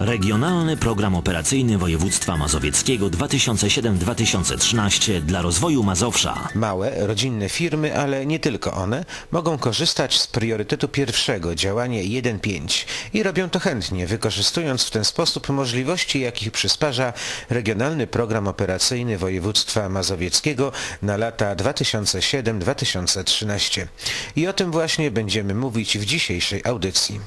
Regionalny Program Operacyjny Województwa Mazowieckiego 2007-2013 dla rozwoju Mazowsza. Małe, rodzinne firmy, ale nie tylko one, mogą korzystać z priorytetu pierwszego, działanie 1.5 i robią to chętnie, wykorzystując w ten sposób możliwości, jakich przysparza Regionalny Program Operacyjny Województwa Mazowieckiego na lata 2007-2013. I o tym właśnie będziemy mówić w dzisiejszej audycji.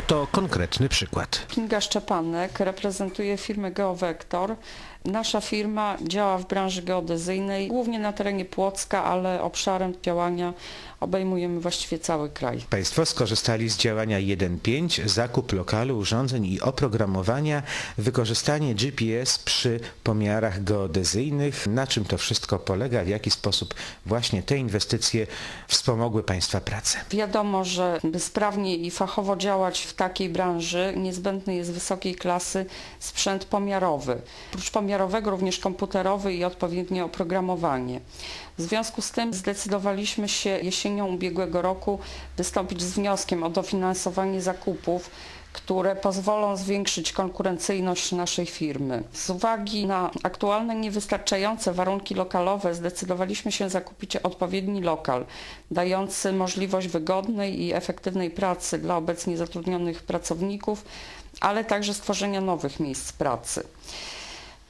Oto konkretny przykład. Kinga Szczepanek reprezentuje firmę Geovektor. Nasza firma działa w branży geodezyjnej, głównie na terenie Płocka, ale obszarem działania obejmujemy właściwie cały kraj. Państwo skorzystali z działania 1.5, zakup lokalu, urządzeń i oprogramowania, wykorzystanie GPS przy pomiarach geodezyjnych. Na czym to wszystko polega, w jaki sposób właśnie te inwestycje wspomogły Państwa pracę? Wiadomo, że by sprawnie i fachowo działać w takiej branży niezbędny jest wysokiej klasy sprzęt pomiarowy. Oprócz pomiarowego również komputerowy i odpowiednie oprogramowanie. W związku z tym zdecydowaliśmy się jesienią ubiegłego roku wystąpić z wnioskiem o dofinansowanie zakupów, które pozwolą zwiększyć konkurencyjność naszej firmy. Z uwagi na aktualne niewystarczające warunki lokalowe zdecydowaliśmy się zakupić odpowiedni lokal, dający możliwość wygodnej i efektywnej pracy dla obecnie zatrudnionych pracowników, ale także stworzenia nowych miejsc pracy.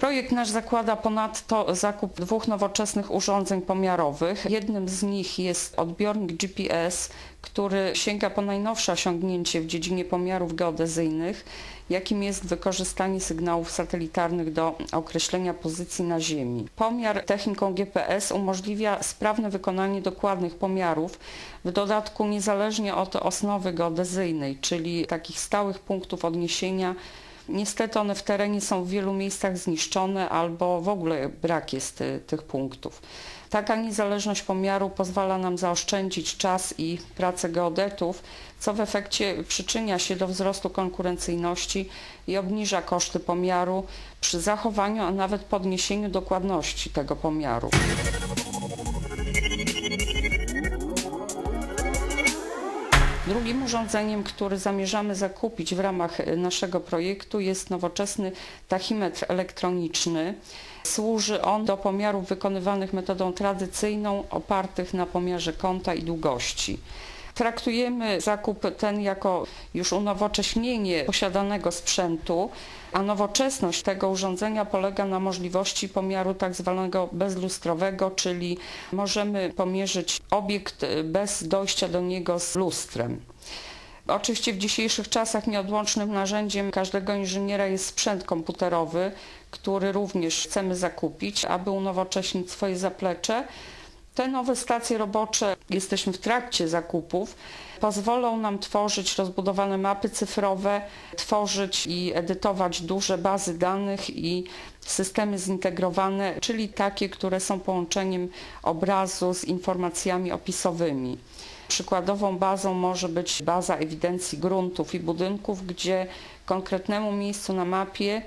Projekt nasz zakłada ponadto zakup dwóch nowoczesnych urządzeń pomiarowych. Jednym z nich jest odbiornik GPS, który sięga po najnowsze osiągnięcie w dziedzinie pomiarów geodezyjnych, jakim jest wykorzystanie sygnałów satelitarnych do określenia pozycji na Ziemi. Pomiar techniką GPS umożliwia sprawne wykonanie dokładnych pomiarów, w dodatku niezależnie od osnowy geodezyjnej, czyli takich stałych punktów odniesienia Niestety one w terenie są w wielu miejscach zniszczone albo w ogóle brak jest y, tych punktów. Taka niezależność pomiaru pozwala nam zaoszczędzić czas i pracę geodetów, co w efekcie przyczynia się do wzrostu konkurencyjności i obniża koszty pomiaru przy zachowaniu, a nawet podniesieniu dokładności tego pomiaru. Drugim urządzeniem, który zamierzamy zakupić w ramach e, naszego projektu jest nowoczesny tachymetr elektroniczny. Służy on do pomiarów wykonywanych metodą tradycyjną, opartych na pomiarze kąta i długości. Traktujemy zakup ten jako już unowocześnienie posiadanego sprzętu, a nowoczesność tego urządzenia polega na możliwości pomiaru tak zwanego bezlustrowego, czyli możemy pomierzyć obiekt bez dojścia do niego z lustrem. Oczywiście w dzisiejszych czasach nieodłącznym narzędziem każdego inżyniera jest sprzęt komputerowy, który również chcemy zakupić, aby unowocześnić swoje zaplecze. Te nowe stacje robocze, jesteśmy w trakcie zakupów, pozwolą nam tworzyć rozbudowane mapy cyfrowe, tworzyć i edytować duże bazy danych i systemy zintegrowane, czyli takie, które są połączeniem obrazu z informacjami opisowymi. Przykładową bazą może być baza ewidencji gruntów i budynków, gdzie konkretnemu miejscu na mapie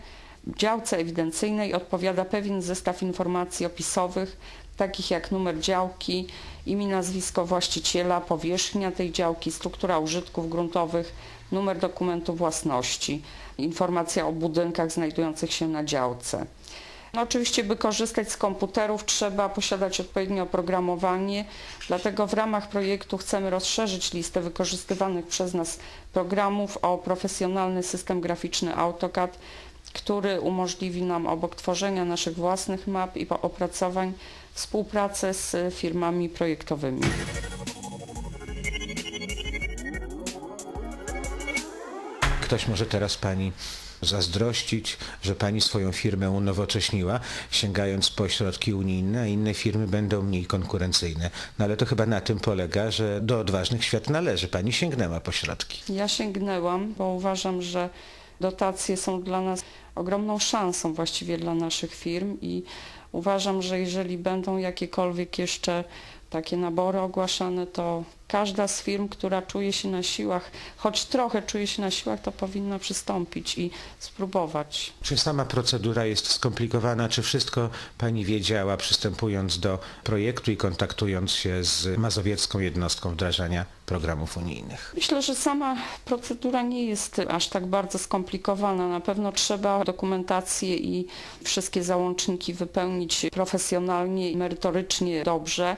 działce ewidencyjnej odpowiada pewien zestaw informacji opisowych, takich jak numer działki, imię, nazwisko właściciela, powierzchnia tej działki, struktura użytków gruntowych, numer dokumentu własności, informacja o budynkach znajdujących się na działce. No oczywiście, by korzystać z komputerów trzeba posiadać odpowiednie oprogramowanie, dlatego w ramach projektu chcemy rozszerzyć listę wykorzystywanych przez nas programów o profesjonalny system graficzny AutoCAD, który umożliwi nam obok tworzenia naszych własnych map i opracowań współpracę z firmami projektowymi. Ktoś może teraz Pani zazdrościć, że Pani swoją firmę unowocześniła, sięgając po środki unijne, a inne firmy będą mniej konkurencyjne. No ale to chyba na tym polega, że do odważnych świat należy. Pani sięgnęła po środki. Ja sięgnęłam, bo uważam, że dotacje są dla nas ogromną szansą właściwie dla naszych firm i uważam, że jeżeli będą jakiekolwiek jeszcze takie nabory ogłaszane, to każda z firm, która czuje się na siłach, choć trochę czuje się na siłach, to powinna przystąpić i spróbować. Czy sama procedura jest skomplikowana? Czy wszystko Pani wiedziała przystępując do projektu i kontaktując się z mazowiecką jednostką wdrażania programów unijnych? Myślę, że sama procedura nie jest aż tak bardzo skomplikowana. Na pewno trzeba dokumentację i wszystkie załączniki wypełnić profesjonalnie i merytorycznie dobrze.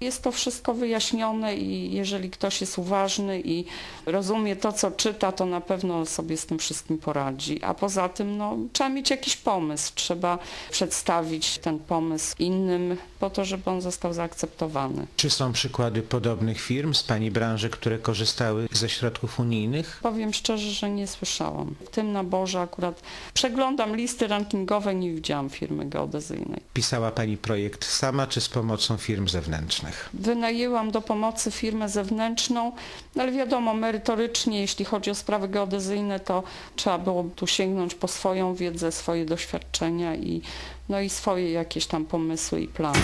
Jest to wszystko wyjaśnione i jeżeli ktoś jest uważny i rozumie to, co czyta, to na pewno sobie z tym wszystkim poradzi. A poza tym no, trzeba mieć jakiś pomysł, trzeba przedstawić ten pomysł innym po to, żeby on został zaakceptowany. Czy są przykłady podobnych firm z Pani branży, które korzystały ze środków unijnych? Powiem szczerze, że nie słyszałam. W tym naborze akurat przeglądam listy rankingowe, nie widziałam firmy geodezyjnej. Pisała Pani projekt sama, czy z pomocą firm zewnętrznych? Wynajęłam do pomocy firmę zewnętrzną, no ale wiadomo, merytorycznie, jeśli chodzi o sprawy geodezyjne, to trzeba było tu sięgnąć po swoją wiedzę, swoje doświadczenia i, no i swoje jakieś tam pomysły i plany.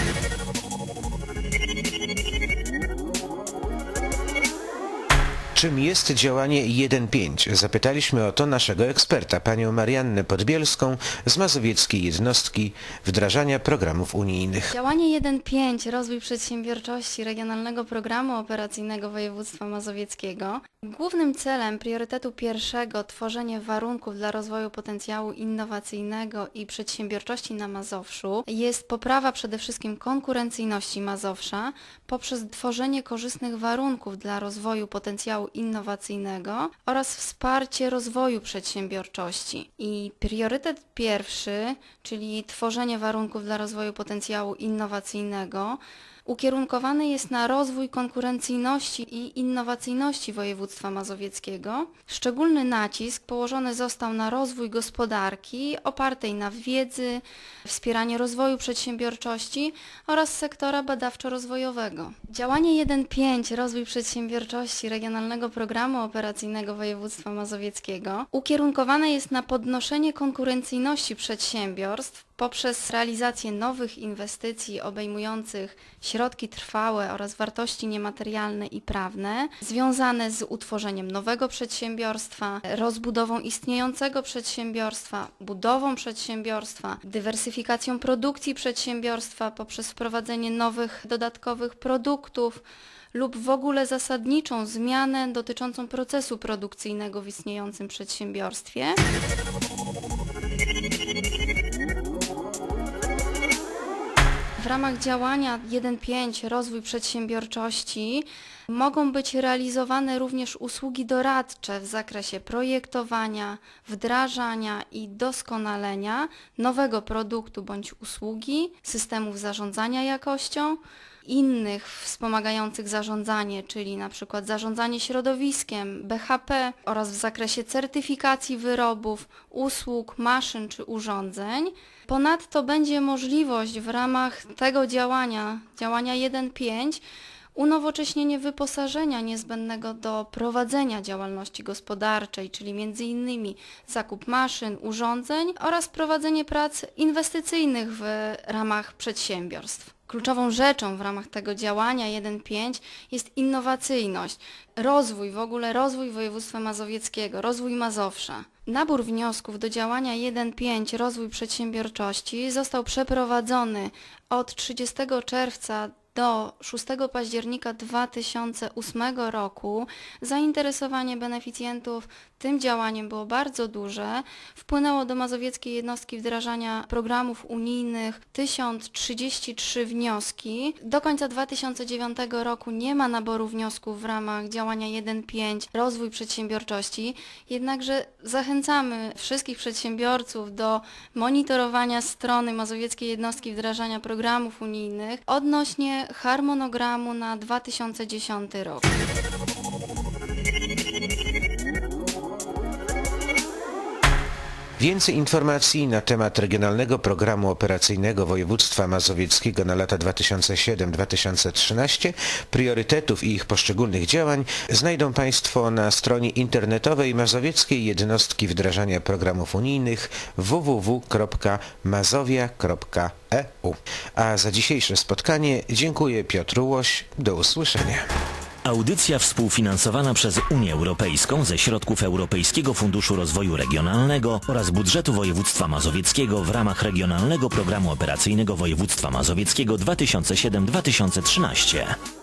Czym jest działanie 1.5? Zapytaliśmy o to naszego eksperta, panią Mariannę Podbielską z mazowieckiej jednostki wdrażania programów unijnych. Działanie 1.5 Rozwój przedsiębiorczości Regionalnego Programu Operacyjnego Województwa Mazowieckiego. Głównym celem priorytetu pierwszego tworzenie warunków dla rozwoju potencjału innowacyjnego i przedsiębiorczości na Mazowszu jest poprawa przede wszystkim konkurencyjności Mazowsza poprzez tworzenie korzystnych warunków dla rozwoju potencjału innowacyjnego oraz wsparcie rozwoju przedsiębiorczości. I priorytet pierwszy, czyli tworzenie warunków dla rozwoju potencjału innowacyjnego, ukierunkowany jest na rozwój konkurencyjności i innowacyjności województwa mazowieckiego. Szczególny nacisk położony został na rozwój gospodarki opartej na wiedzy, wspieranie rozwoju przedsiębiorczości oraz sektora badawczo-rozwojowego. Działanie 1.5 Rozwój przedsiębiorczości Regionalnego Programu Operacyjnego Województwa Mazowieckiego ukierunkowane jest na podnoszenie konkurencyjności przedsiębiorstw poprzez realizację nowych inwestycji obejmujących środki trwałe oraz wartości niematerialne i prawne, związane z utworzeniem nowego przedsiębiorstwa, rozbudową istniejącego przedsiębiorstwa, budową przedsiębiorstwa, dywersyfikacją produkcji przedsiębiorstwa poprzez wprowadzenie nowych, dodatkowych produktów, lub w ogóle zasadniczą zmianę dotyczącą procesu produkcyjnego w istniejącym przedsiębiorstwie. Ramach działania 1.5 Rozwój przedsiębiorczości mogą być realizowane również usługi doradcze w zakresie projektowania, wdrażania i doskonalenia nowego produktu bądź usługi, systemów zarządzania jakością, innych wspomagających zarządzanie, czyli na przykład zarządzanie środowiskiem, BHP oraz w zakresie certyfikacji wyrobów, usług, maszyn czy urządzeń. Ponadto będzie możliwość w ramach tego działania, działania 1.5, unowocześnienie wyposażenia niezbędnego do prowadzenia działalności gospodarczej, czyli m.in. zakup maszyn, urządzeń oraz prowadzenie prac inwestycyjnych w ramach przedsiębiorstw. Kluczową rzeczą w ramach tego działania 1.5 jest innowacyjność, rozwój, w ogóle rozwój województwa mazowieckiego, rozwój Mazowsza. Nabór wniosków do działania 1.5 Rozwój Przedsiębiorczości został przeprowadzony od 30 czerwca do 6 października 2008 roku zainteresowanie beneficjentów tym działaniem było bardzo duże. Wpłynęło do mazowieckiej jednostki wdrażania programów unijnych 1033 wnioski. Do końca 2009 roku nie ma naboru wniosków w ramach działania 1.5 Rozwój przedsiębiorczości, jednakże zachęcamy wszystkich przedsiębiorców do monitorowania strony mazowieckiej jednostki wdrażania programów unijnych odnośnie harmonogramu na 2010 rok. Więcej informacji na temat Regionalnego Programu Operacyjnego Województwa Mazowieckiego na lata 2007-2013, priorytetów i ich poszczególnych działań znajdą Państwo na stronie internetowej Mazowieckiej Jednostki Wdrażania Programów Unijnych www.mazowia.eu. A za dzisiejsze spotkanie dziękuję Piotr Łoś. Do usłyszenia. Audycja współfinansowana przez Unię Europejską ze środków Europejskiego Funduszu Rozwoju Regionalnego oraz budżetu województwa mazowieckiego w ramach Regionalnego Programu Operacyjnego Województwa Mazowieckiego 2007-2013.